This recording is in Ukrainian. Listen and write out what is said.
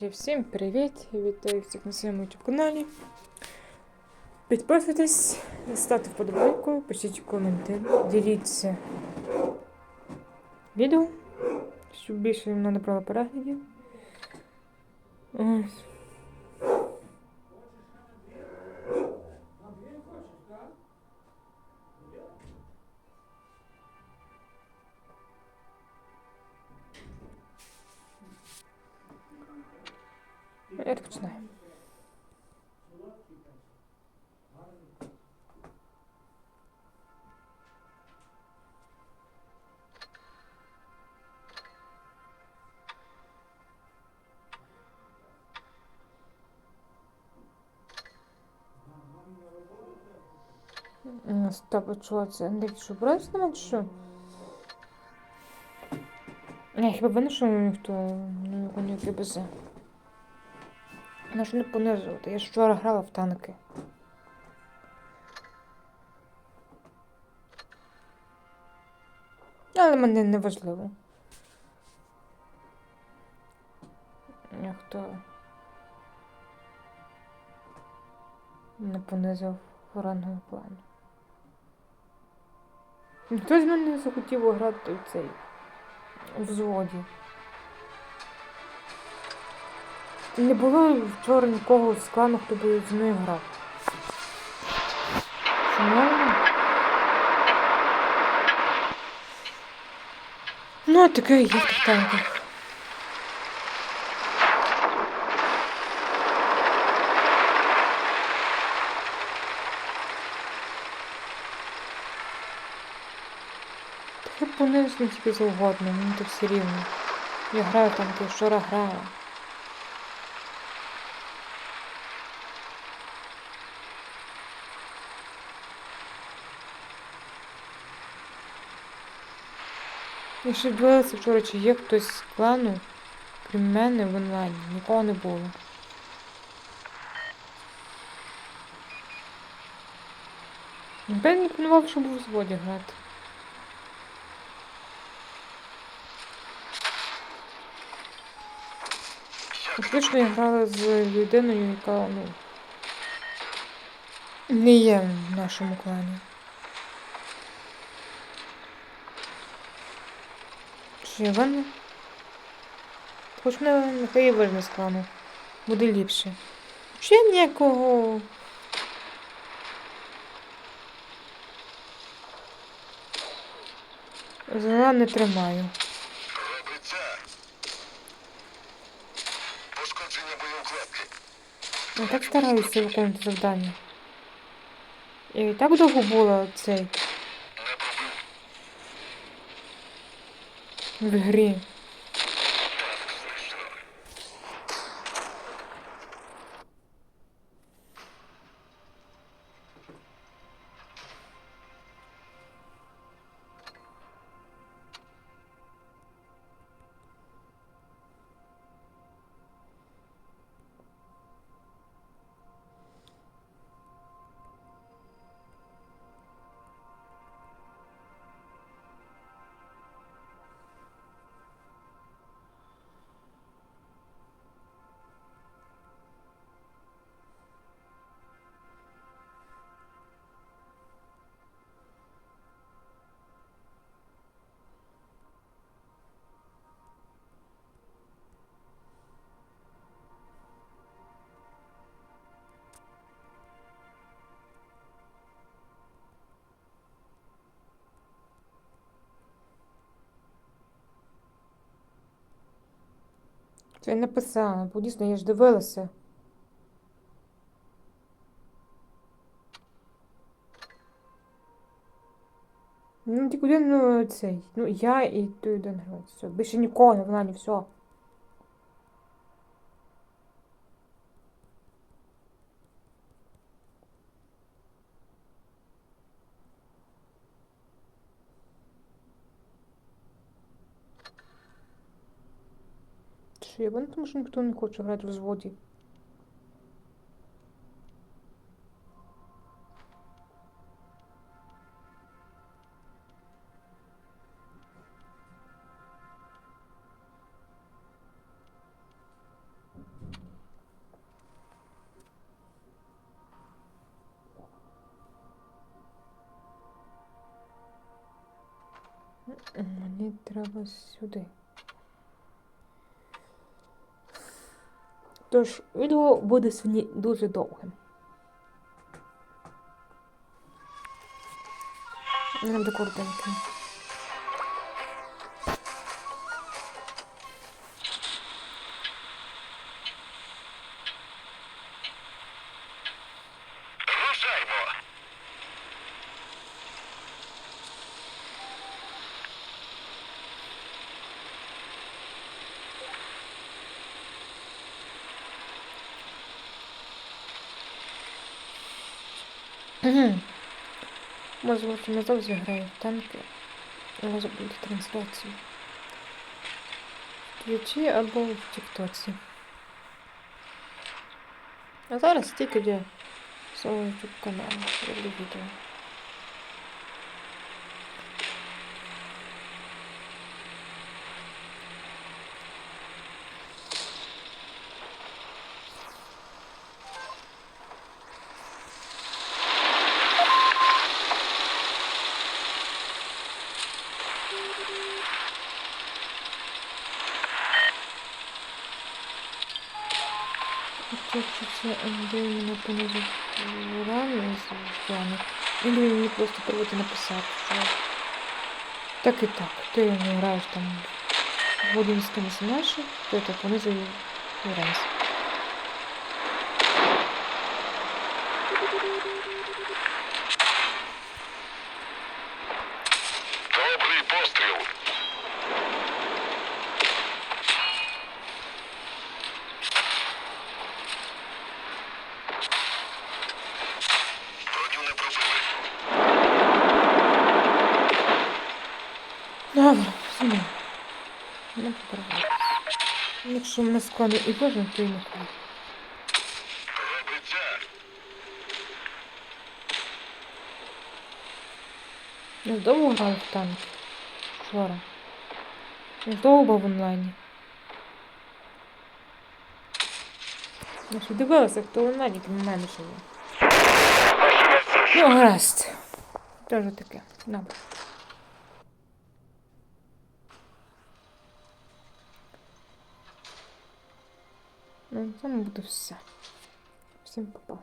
Всім привіт! Вітаю всіх на своєму YouTube каналі. Підписуйтесь, ставте вподобайку, пишіть коменти, діліться відео, щоб більше воно набрало переглядів. Ось. Я починаю. М, Стоп, що це? Андрій, що брать на мене, що? Я хіба що ніхто ну, його ніяке без. Можна не понижувати. Я ж вчора грала в танки. Але мене не важливо. Ніхто не понизив ранговий план. Хтось мене захотів грати в цей взводі. Не було вчора нікого з клану, хто би зі мною грав. Ну, таке є в тих танках. Таке понижно тільки завгодно, мені то все рівно. Я граю там, я вчора грала. Я ще дивилася вчора, чи є хтось з клану, крім мене в онлайні. Нікого не було. Я не планував, щоб у взводі грати. Фактично я грала з людиною, яка, ну, не є в нашому клані. Чи я? Хоч мене нехай вижне з клану. Буде ліпше. Я ніякого. Зла не тримаю. Я так стараюся виконувати завдання. І так довго була цей Не пробив. В грі. Це я написала, бо дійсно я ж дивилася. Ну, ти куди ну, цей. Ну, я і той один гравець. Все. Більше нікого не в все. фальшиве, ну тому що ніхто не хоче грати в зводі. Мені треба сюди. Тож, відео буде сьогодні дуже довгим. Нам до коротеньким. Може, не завжди граю в танки. Але зроблю трансляцію. В або в Тіктоці. А зараз тільки для свого ютуб каналу. роблю відео. Якщо це понизить мене понизив рано Или він просто приводити написати, що так и так. Ты не граєш там в один з кимось інакше, то это понизив ранці. Добре, знову. Не попереджати. Якщо мене складно і кожен, то і не. Робиться! Я довго грав в танки. Вчора. Я довго був в онлайні. Я ще дивилася, хто в онлайні, крім мене є. Ну, гаразд. Теж таке. Добре. На цьому буде все. Всім па-па.